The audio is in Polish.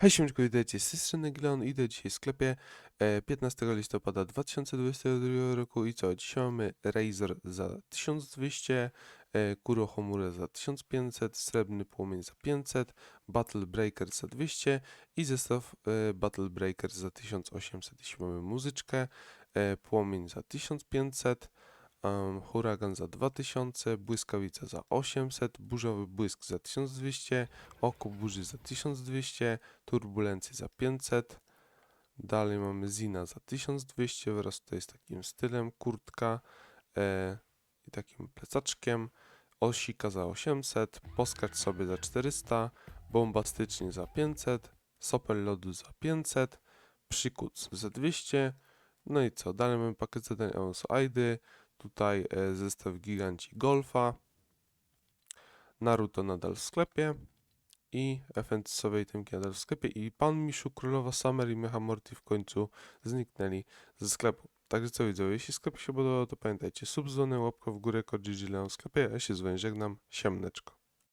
Hej, siemczko, witajcie, z tej idę dzisiaj w sklepie e, 15 listopada 2022 roku. I co, dzisiaj mamy Razer za 1200, e, Kuro Homure za 1500, Srebrny Płomień za 500, Battle Breaker za 200 i zestaw e, Battle Breaker za 1800, jeśli mamy muzyczkę, e, Płomień za 1500, um, Huragan za 2000, Błyskawica za 800, Burzowy Błysk za 1200, Oko Burzy za 1200, Turbulencje za 500. Dalej mamy Zina za 1200 wraz tutaj z takim stylem, kurtka e, i takim plecaczkiem. Osika za 800, Poskacz sobie za 400, Bombastycznie za 500, Sopel lodu za 500, Przykuc za 200. No i co? Dalej mamy pakiet zadań Eons ID, tutaj e, zestaw Giganci Golfa, Naruto nadal w sklepie. I FNC-owej tymki nadal w sklepie. I Pan Miszu, Królowa Summer i Mecha Morty w końcu zniknęli ze sklepu. Także co widzowie, jeśli sklep się podobał, to pamiętajcie, sub, dzwonek, łapka w górę, kod GG w sklepie, ja się z żegnam, siemneczko.